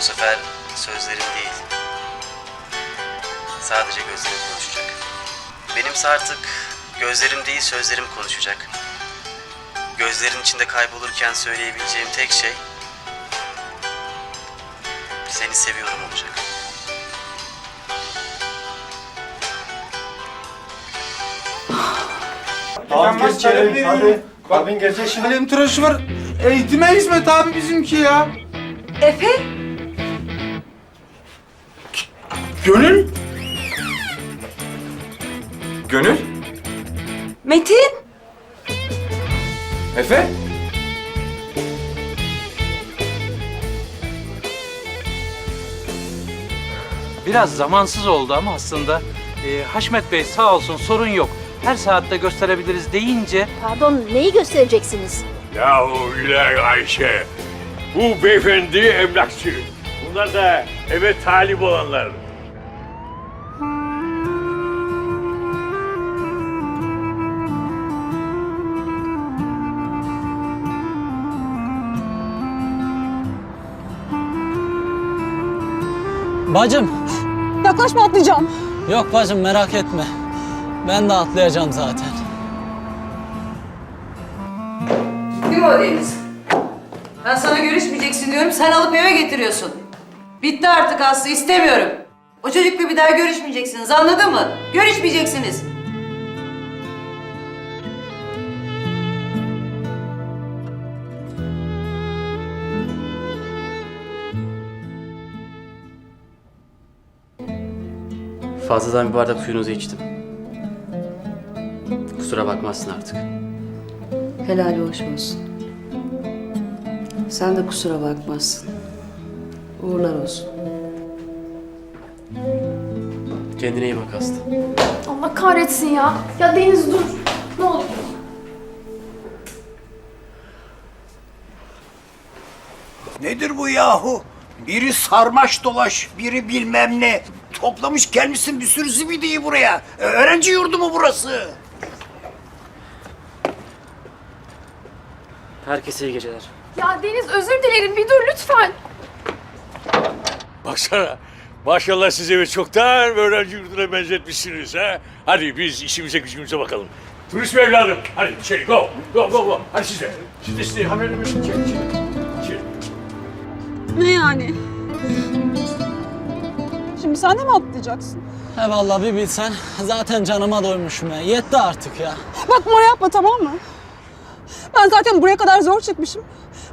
Bu sefer sözlerim değil. Sadece gözlerim konuşacak. Benimse artık gözlerim değil sözlerim konuşacak. Gözlerin içinde kaybolurken söyleyebileceğim tek şey seni seviyorum olacak. Tamam geç içeri hadi. Abin gelecek şimdi. Kalem tıraşı var. Eğitime hizmet abi bizimki ya. Efe? Gönül? Gönül. Metin? Efe? Biraz zamansız oldu ama aslında e, Haşmet Bey sağ olsun sorun yok. Her saatte gösterebiliriz deyince Pardon neyi göstereceksiniz? Yahu Gülay Ayşe, bu beyefendi emlakçı. Bunlar da eve talip olanlar. Bacım. Yaklaşma atlayacağım. Yok bacım merak etme. Ben de atlayacağım zaten. Kim o Deniz? Ben sana görüşmeyeceksin diyorum, sen alıp eve getiriyorsun. Bitti artık Aslı, istemiyorum. O çocukla bir daha görüşmeyeceksiniz, anladın mı? Görüşmeyeceksiniz. Fazladan bir bardak suyunuzu içtim. Kusura bakmazsın artık. Helal hoş olsun. Sen de kusura bakmazsın. Uğurlar olsun. Kendine iyi bak Aslı. Allah kahretsin ya. Ya Deniz dur. Ne olur. Nedir bu yahu? Biri sarmaş dolaş, biri bilmem ne. Toplamış gelmişsin bir sürü zibidiyi buraya. E, Öğrenci yurdu mu burası? Herkese iyi geceler. Ya Deniz özür dilerim bir dur lütfen. Baksana, maşallah siz evi çoktan öğrenci yurduna benzetmişsiniz ha. Hadi biz işimize gücümüze bakalım. Turist mi evladım? Hadi içeri go, go, go, go. Hadi siz de. Siz de siz de haberle içeri, içeri. içeri. Ne yani? Şimdi sen de mi atlayacaksın? He vallahi bir bilsen zaten canıma doymuşum ya. Yetti artık ya. Bak numara yapma tamam mı? Ben zaten buraya kadar zor çıkmışım.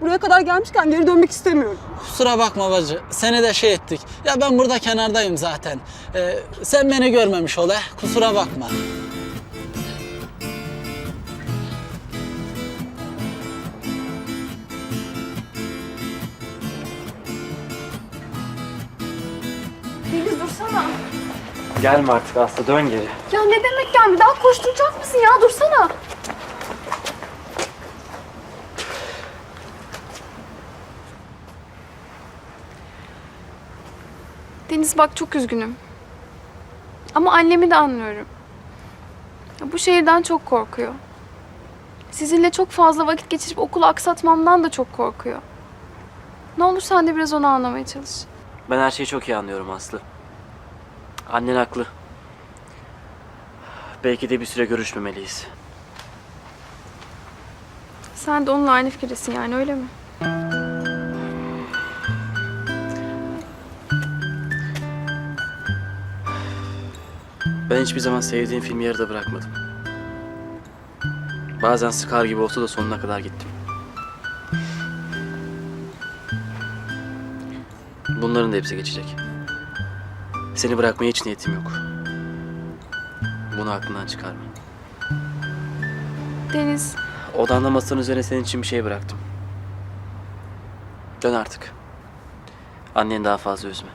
Buraya kadar gelmişken geri dönmek istemiyorum. Kusura bakma bacı. Seni de şey ettik. Ya ben burada kenardayım zaten. Ee, sen beni görmemiş ol he. Kusura bakma. Dursana. Gelme artık Aslı dön geri. Ya ne demek bir daha koşturacak mısın ya dursana. Deniz bak çok üzgünüm. Ama annemi de anlıyorum. Ya Bu şehirden çok korkuyor. Sizinle çok fazla vakit geçirip okulu aksatmamdan da çok korkuyor. Ne olur sen de biraz onu anlamaya çalış. Ben her şeyi çok iyi anlıyorum Aslı. Annen haklı. Belki de bir süre görüşmemeliyiz. Sen de onunla aynı fikirdesin yani öyle mi? Ben hiçbir zaman sevdiğim filmi yarıda bırakmadım. Bazen sıkar gibi olsa da sonuna kadar gittim. Bunların da hepsi geçecek. Seni bırakmaya hiç niyetim yok. Bunu aklından çıkarma. Deniz, Odanda masanın üzerine senin için bir şey bıraktım. Dön artık. Anneni daha fazla üzme.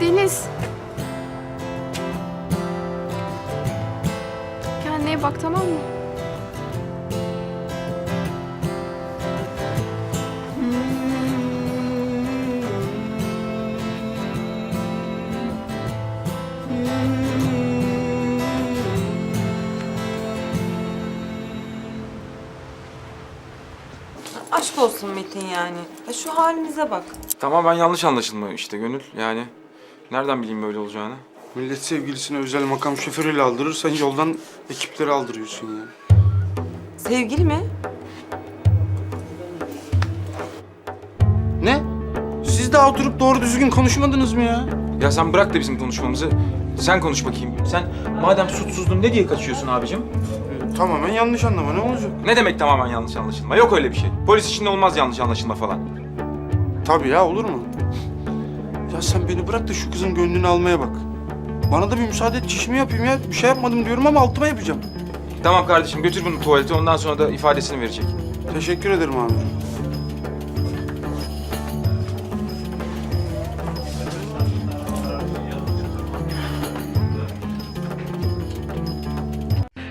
Deniz. Kendine iyi bak tamam mı? Aşk olsun Metin yani. Ha şu halimize bak. Tamamen yanlış anlaşılma işte Gönül. Yani nereden bileyim böyle olacağını? Millet sevgilisine özel makam şoförüyle aldırır, sen yoldan ekipleri aldırıyorsun ya. Sevgili mi? Ne? Siz daha oturup doğru düzgün konuşmadınız mı ya? Ya sen bırak da bizim konuşmamızı. Sen konuş bakayım. Sen madem suçsuzdun ne diye kaçıyorsun abicim? Tamamen yanlış anlama ne olacak? Ne demek tamamen yanlış anlaşılma? Yok öyle bir şey. Polis içinde olmaz yanlış anlaşılma falan. Tabii ya olur mu? Ya sen beni bırak da şu kızın gönlünü almaya bak. Bana da bir müsaade et çişimi yapayım ya. Bir şey yapmadım diyorum ama altıma yapacağım. Tamam kardeşim götür bunu tuvalete ondan sonra da ifadesini verecek. Teşekkür ederim amirim.